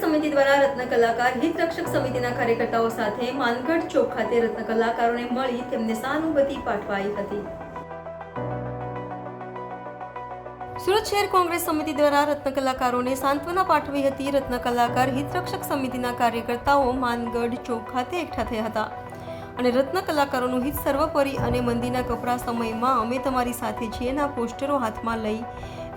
સમિતિ દ્વારા રત્ન હિત રક્ષક સમિતિના કાર્યકર્તાઓ સાથે માનગઢ ચોક ખાતે રત્ન કલાકારોને મળી તેમને સહાનુભૂતિ પાઠવાઈ હતી. સુરત શહેર કોંગ્રેસ સમિતિ દ્વારા રત્ન સાંત્વના પાઠવી હતી. રત્ન કલાકાર હિતરક્ષક સમિતિના કાર્યકર્તાઓ માનગઢ ચોક ખાતે એકઠા થયા હતા. અને રત્ન કલાકારોનું હિત સર્વોપરી અને મંદીના કપરા સમયમાં અમે તમારી સાથે છીએના પોસ્ટરો હાથમાં લઈ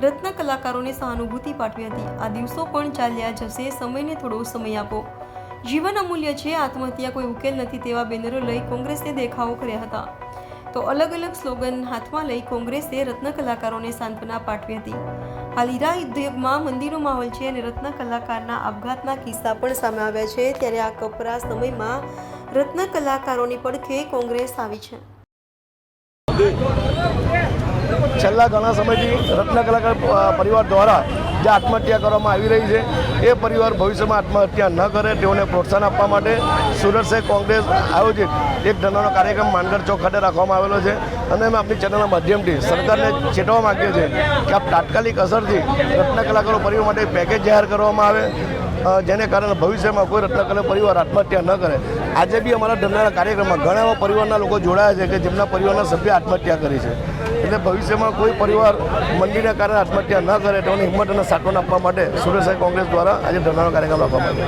રત્ન કલાકારોને સહાનુભૂતિ પાઠવી હતી. આ દિવસો પણ ચાલ્યા જશે. સમયને થોડો સમય આપો. જીવન અમૂલ્ય છે. આત્મહત્યા કોઈ ઉકેલ નથી તેવા બેનરો લઈ કોંગ્રેસે દેખાવો કર્યા હતા. તો અલગ અલગ સ્લોગન હાથમાં લઈ કોંગ્રેસે રત્ન કલાકારોને સાંત્વના પાઠવી હતી. હાલ હીરા ઉદ્યોગમાં મંદીનો માહોલ છે અને રત્ન કલાકારના આપઘાતના કિસ્સા પણ સામે આવ્યા છે. ત્યારે આ કપરા સમયમાં રત્ન કલાકારોની પડખે કોંગ્રેસ આવી છે. છેલ્લા ઘણા સમયથી રત્ન કલાકાર પરિવાર દ્વારા જે આત્મહત્યા કરવામાં આવી રહી છે, એ પરિવાર ભવિષ્યમાં આત્મહત્યા ન કરે તેઓને પ્રોત્સાહન આપવા માટે સુરત શહેર કોંગ્રેસ આયોજિત એક ધરણાનો કાર્યક્રમ માંડર ચોક ખાતે રાખવામાં આવેલો છે. અને અમે આપની ચેનલના માધ્યમથી સરકારને ચેતવા માગીએ છીએ કે આ તાત્કાલિક અસરથી રત્ન કલાકારો પરિવાર માટે પેકેજ જાહેર કરવામાં આવે જેને કારણે ભવિષ્યમાં કોઈ રત્નકલા પરિવાર આત્મહત્યા ન કરે. આજે બી અમારા ધરણાના કાર્યક્રમમાં ઘણા એવા પરિવારના લોકો જોડાયા છે કે જેમના પરિવારના સભ્ય આત્મહત્યા કરી છે. એટલે ભવિષ્યમાં કોઈ પરિવાર મંદીના કારણે આત્મહત્યા ન કરે તેઓને હિંમત અને સાંત્વના આપવા માટે સુરેશ કોંગ્રેસ દ્વારા આજે ધરણાનો કાર્યક્રમ રાખવામાં આવ્યો.